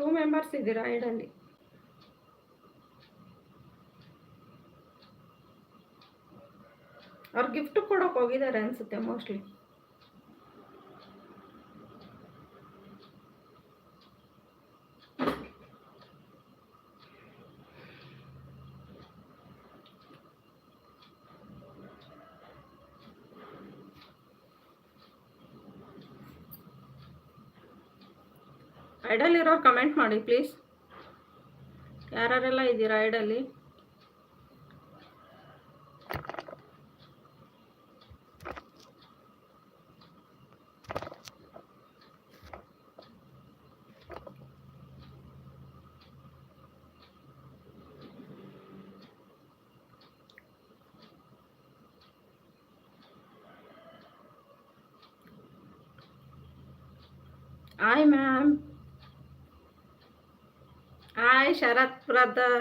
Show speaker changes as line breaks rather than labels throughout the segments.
Two members ಇದ್ದೀರಾ ಐಡಲ್ಲಿ ಅವ್ರು gift ಕೊಡೋಕೆ ಹೋಗಿದ್ದಾರೆ ಅನ್ಸುತ್ತೆ ಮೋಸ್ಟ್ಲಿ ಐಡಲ್ಲಿರೋ ಕಮೆಂಟ್ ಮಾಡಿ ಪ್ಲೀಸ್ ಯಾರ್ಯಾರೆಲ್ಲ ಇದ್ದೀರಾ ಐಡಲ್ಲಿ hi ma'am hi Sharath brother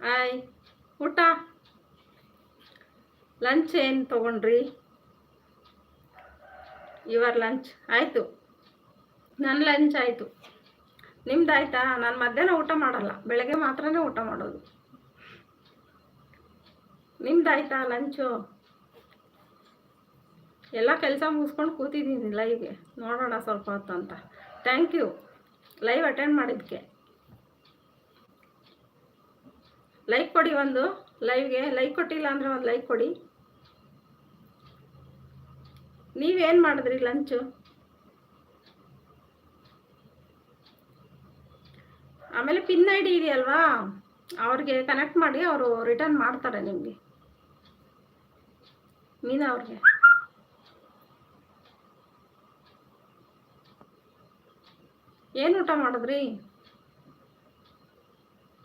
hi ಊಟ? ಲಂಚ್ ಏನು ತೊಗೊಂಡ್ರಿ? ಇವರ್ ಲಂಚ್ ಆಯಿತು. ನನ್ನ ಲಂಚ್ ಆಯಿತು. ನಿಮ್ದು ನಾನು ಮಧ್ಯಾಹ್ನ ಊಟ ಮಾಡಲ್ಲ. ಬೆಳಗ್ಗೆ ಮಾತ್ರನೇ ಊಟ ಮಾಡೋದು. ನಿಮ್ದು ಆಯಿತಾ ಲಂಚು ಎಲ್ಲ ಕೆಲಸ ಮುಗಿಸ್ಕೊಂಡು ಕೂತಿದ್ದೀನಿ ಲೈವ್ಗೆ ನೋಡೋಣ ಸ್ವಲ್ಪ ಹೊತ್ತು ಅಂತ ಥ್ಯಾಂಕ್ ಯು ಲೈವ್ ಅಟೆಂಡ್ ಮಾಡಿದ್ದಕ್ಕೆ ಲೈಕ್ ಕೊಡಿ ಒಂದು ಲೈವ್ಗೆ ಲೈಕ್ ಕೊಟ್ಟಿಲ್ಲ ಅಂದರೆ ಒಂದು ಲೈಕ್ ಕೊಡಿ. ನೀವೇನು ಮಾಡಿದ್ರಿ ಲಂಚು ಆಮೇಲೆ ಪಿನ್ ಐ ಡಿ ಇದೆಯಲ್ವಾ? ಅವ್ರಿಗೆ ಕನೆಕ್ಟ್ ಮಾಡಿ ಅವರು ರಿಟರ್ನ್ ಮಾಡ್ತಾರೆ ನಿಮಗೆ. ಮೀನಾ ಅವ್ರಿಗೆ. ಏನು ಊಟ ಮಾಡಿದ್ರಿ?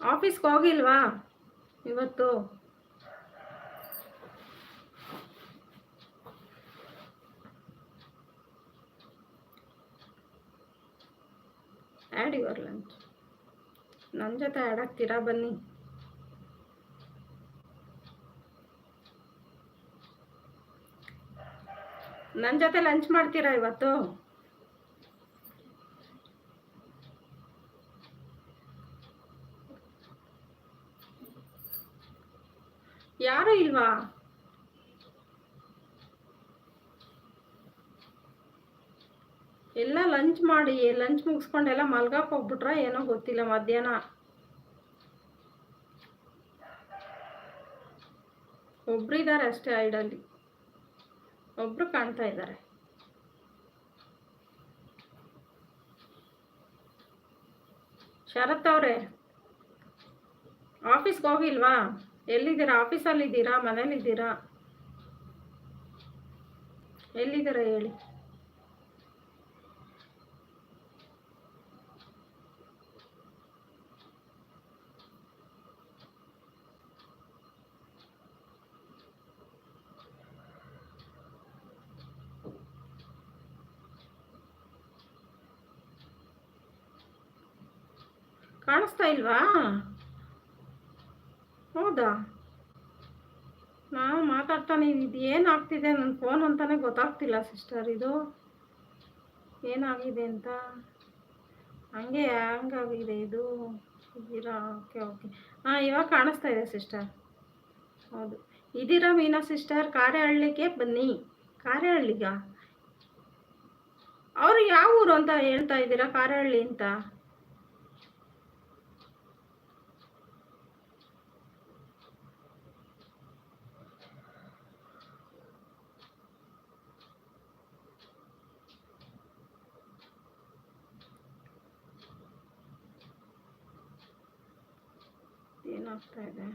ಆಫೀಸ್ಗೆ ಹೋಗಿಲ್ವಾ? ಇವತ್ತು ಆ್ಯಡ್ ಯುವರ್ ಲಂಚ್. ನನ್ನ ಜೊತೆ ಆ್ಯಡ್ ಆಗ್ತೀರಾ? ಬನ್ನಿ. ನನ್ನ ಜೊತೆ ಲಂಚ್ ಮಾಡ್ತೀರಾ ಇವತ್ತು? ಯಾರು ಇಲ್ವಾ? ಎಲ್ಲ ಲಂಚ್ ಮಾಡಿ ಲಂಚ್ ಮುಗಿಸ್ಕೊಂಡೆಲ್ಲ ಮಲ್ಗಕ್ಕೆ ಹೋಗ್ಬಿಟ್ರ ಏನೋ ಗೊತ್ತಿಲ್ಲ ಮಧ್ಯಾಹ್ನ. ಒಬ್ರು ಇದ್ದಾರೆ ಅಷ್ಟೇ ಐಡಲ್ಲಿ ಒಬ್ರು ಕಾಣ್ತಾ ಇದ್ದಾರೆ ಶರತ್ ಅವರೇ ಆಫೀಸ್ಗೆ ಹೋಗಿಲ್ವಾ? ಎಲ್ಲಿದ್ದೀರಾ? ಆಫೀಸಲ್ಲಿದ್ದೀರಾ ಮನೇಲಿದ್ದೀರಾ? ಎಲ್ಲಿದ್ದೀರಾ ಹೇಳಿ? ಕಾಣಿಸ್ತಾ ಇಲ್ವಾ? ಹೌದಾ? ನಾನು ಮಾತಾಡ್ತಾನೆ ಇದು ಏನಾಗ್ತಿದೆ ನನ್ನ ಫೋನ್ ಅಂತಾನೆ ಗೊತ್ತಾಗ್ತಿಲ್ಲ ಸಿಸ್ಟರ್ ಇದು. ಏನಾಗಿದೆ ಅಂತ? ಹಂಗೆ ಹಂಗಾಗಿದೆ ಇದು. ಇದ್ದೀರಾ? ಓಕೆ ಓಕೆ ಹಾಂ, ಇವಾಗ ಕಾಣಿಸ್ತಾ ಇದೆ ಸಿಸ್ಟರ್ ಹೌದು. ಇದ್ದೀರಾ ಮೀನಾ ಸಿಸ್ಟರ್ ಕಾರ್ಯಹಳ್ಳಿಗೆ ಬನ್ನಿ. ಕಾರ್ಯಹಳ್ಳಿಗ ಅವರು ಯಾವ ಊರು ಅಂತ ಹೇಳ್ತಾ ಇದ್ದೀರಾ? ಕಾರ್ಯಹಳ್ಳಿ ಅಂತ? ಏನಾಗ್ತಾ ಇದೆ